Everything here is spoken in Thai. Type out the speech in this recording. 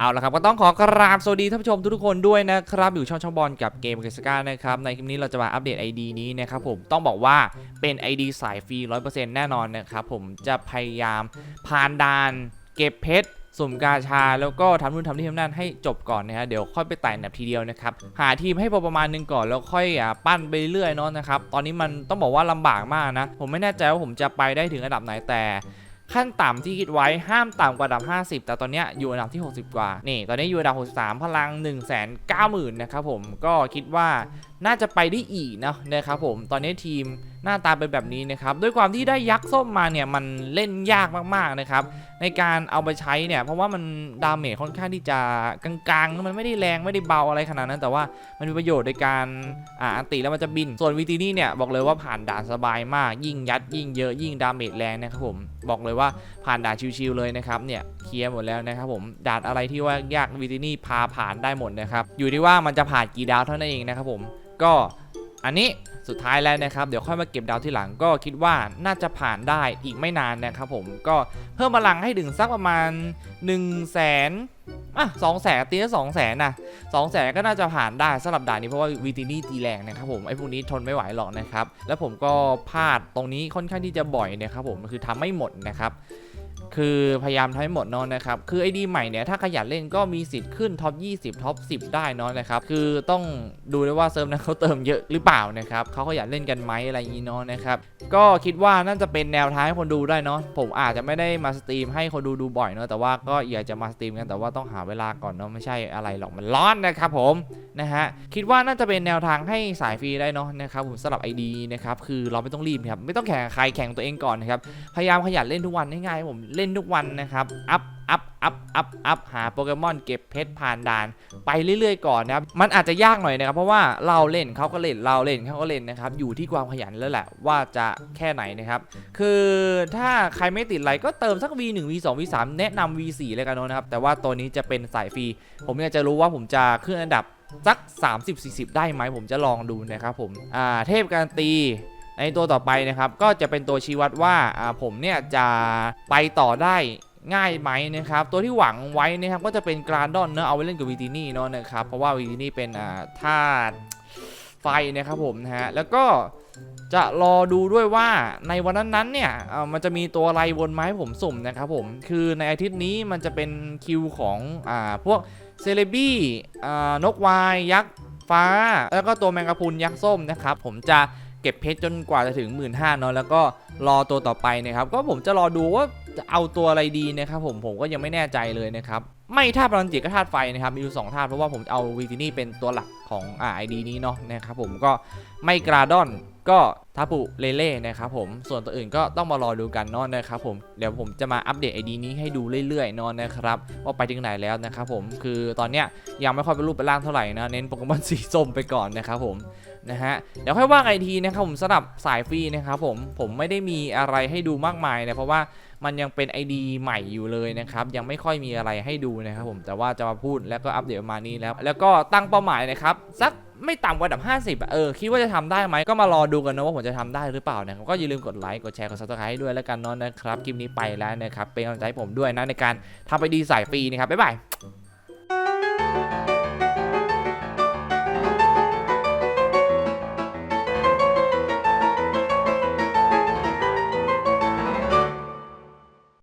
เอาละครับก็ต้องขอกราบสวัสดีท่านผู้ชมทุกๆคนด้วยนะครับอยู่ช่องช่องบอลกับเกมเกสกานะครับในคลิปนี้เราจะมาอัปเดต ID นี้นะครับผมต้องบอกว่าเป็น ID สายฟรี 100%แน่นอนนะครับผมจะพยายามผ่านด่านเก็บเพชรสุ่มกาชาแล้วก็ทำนู่นทำนี่ทำนั่นให้จบก่อนนะฮะเดี๋ยวค่อยไปไต่อันดับทีเดียวนะครับหาทีมให้พอประมาณหนึงก่อนแล้วค่อยอปั้นไปเรื่อยเนาะนะครับตอนนี้มันต้องบอกว่าลำบากมากนะผมไม่แน่ใจว่าผมจะไปได้ถึงอันดับไหนแต่ ขั้นต่ำที่คิดไว้ห้ามต่ำกว่าอันดับ 50 แต่ตอนนี้อยู่อันดับที่ 60 กว่า นี่ ตอนนี้อยู่อันดับ 63 พลัง 1 9 0 0 0 0นะครับผม ก็คิดว่า น่าจะไปได้อีกนะนะครับผมตอนนี้ทีมหน้าตาเป็นแบบนี้นะครับด้วยความที่ได้ยักษ์ส้มมาเนี่ยมันเล่นยากมากๆนะครับในการเอาไปใช้เนี่ยเพราะว่ามันดาเมจค่อนข้างที่จะกลางๆ มันไม่ได้แรงไม่ได้เบาอะไรขนาดนั้น แต่ว่ามันมีประโยชน์ในการอ่าอันติแล้วมันจะบิน ส่วนวีตีนี่เนี่ยบอกเลยว่าผ่านด่านสบายมาก ยิ่งยัดยิ่งเยอะยิ่งดาเมจแรงนะครับผมบอกเลยว่าผ่านด่านชิวๆเลยนะครับเนี่ยเคลียร์หมดแล้วนะครับผมด่านอะไรที่ว่ายากวีตีนี่พาผ่านได้หมดนะครับอยู่ที่ว่ามันจะผ่านกี่ดาวเท่านั้นเองนะครับผม ก็อันนี้สุดท้ายแล้วนะครับ เดี๋ยวค่อยมาเก็บดาวที่หลังก็คิดว่าน่าจะผ่านได้อีกไม่นานนะครับผมก็เพิ่มพลังให้ถึงสักประมาณ1นึ่งแสนอะสองแสนตีละสองแสนนะสองแสนก็น่าจะผ่านได้สำหรับด่านนี้เพราะว่าวีตินี่ตีแรงนะครับผมไอ้พวกนี้ทนไม่ไหวหรอกนะครับ แล้วผมก็พลาดตรงนี้ค่อนข้างที่จะบ่อยนะครับผมคือทำไม่หมดนะครับ คือพยายามทำให้หมดเนอนนะครับ คือไอดีใหม่เนี่ยถ้าขยันเล่นก็มีสิทธิ์ขึ้นท็อป 20 ท็อป 10 ได้เนอนนะครับ คือต้องดูด้วยว่าเซิร์ฟนั้นเขาเติมเยอะหรือเปล่านะครับเขาขยันเล่นกันไหมอะไรอย่างนี้เนอะนะครับ ก็คิดว่าน่าจะเป็นแนวทางให้คนดูได้เนาะ ผมอาจจะไม่ได้มาสตรีมให้คนดูดูบ่อยเนาะ แต่ว่าก็อยากจะมาสตรีมกัน แต่ว่าต้องหาเวลาก่อนเนาะ ไม่ใช่อะไรหรอก มันร้อนนะครับผม นะฮะคิดว่าน่าจะเป็นแนวทางให้สายฟรีได้เนาะนะครับผมสำหรับ ID นะครับคือเราไม่ต้องรีบครับไม่ต้องแข่งใครแข่งตัวเองก่อนนะครับพยายามขยันเล่นทุกวันง่ายๆผมเล่นทุกวันนะครับอัพอัพอัพอัพอัพหาโปเกมอนเก็บเพชรผ่านด่าน ไปเรื่อยๆก่อนนะครับมันอาจจะยากหน่อยนะครับ เพราะว่าเราเล่นเขาก็เล่นเราเล่นเขาก็เล่นนะครับอยู่ที่ความขยันแล้วแหละว่าจะแค่ไหนนะครับคือถ้าใครไม่ติดอะไรก็เติมสัก V1 V2 V3 แนะนำ V4 เลยกันเนอะนะครับแต่ว่าตัวนี้จะเป็นสายฟรี ผมอยากจะรู้ว่าผมจะขึ้นอันดับ สัก 30-40 ได้ไหมผมจะลองดูนะครับผมอ่าเทพการันตีในตัวต่อไปนะครับก็จะเป็นตัวชี้วัดว่าอ่าผมเนี่ยจะไปต่อได้ง่ายไหมนะครับตัวที่หวังไว้นะครับก็จะเป็นกรานดอนเนอะเอาไว้เล่นกับวีตินี่เนาะนะครับเพราะว่าวีตินี่เป็นอ่าธาตุ ไฟนะครับผมนะฮะแล้วก็จะรอดูด้วยว่าในวันนั้นๆเนี่ยอ่ามันจะมีตัวอะไรวนมาให้ผมสุ่มนะครับผมคือในอาทิตย์นี้มันจะเป็นคิวของอ่าพวกเซเลบี้อ่านกวายยักษ์ฟ้า แล้วก็ตัวแมงกะพรุนยักษ์ส้มนะครับผมจะเก็บเพชรจนกว่าจะถึง 1 5ื่นเนาะแล้วก็รอตัวต่อไปนะครับก็ผมจะรอดูว่าจะเอาตัวอะไรดีนะครับผมผมก็ยังไม่แน่ใจเลยนะครับไม่ธาตุพลังจิตก็ธาตุไฟนะครับมีอยู่สองธาตุเพราะว่าผมเอาวีตินี่เป็นตัวหลักของอ่าไอดีนี้เนาะนะครับผมก็ไม่กราดอนก็ทาปุเลเล่นะครับผมส่วนตัวอื่นก็ต้องมารอดูกันนาะนะครับผมเดี๋ยวผมจะมาอัปเดตไอดีนี้ให้ดูเรื่อยๆนาะนะครับว่าไปถึงไหนแล้วนะครับผมคือตอนเนี้ยยังไม่ค่อยเป็นรูปเป็นร่างเท่าไหร่นะเน้นโปเกมอนสีส้มไปก่อนนะครับผมนะฮะเดี๋ยวค่อยว่ากันอีกทีนะครับผมสำหรับสายฟรีนะครับผมผมไม่ได้มีอะไรให้ดูมากมายนะเพราะว่า มันยังเป็น ID ใหม่อยู่เลยนะครับ ยังไม่ค่อยมีอะไรให้ดูนะครับผมแต่ว่าจะมาพูดแล้วก็อัปเดตประมาณนี้แล้ว แล้วก็ตั้งเป้าหมายนะครับสักไม่ต่ำกว่าอันดับ 50 เออ คิดว่าจะทำได้ไหม ก็มารอดูกันนะว่าผมจะทำได้หรือเปล่านะครับ ก็อย่าลืมกดไลค์ กดแชร์ กดซับสไครต์ให้ด้วยแล้วกันเนาะนะครับ คลิปนี้ไปแล้วนะครับ เป็นกำลังใจผมด้วยนะในการทำไปดีสายฟรีนะครับ บ๊ายบาย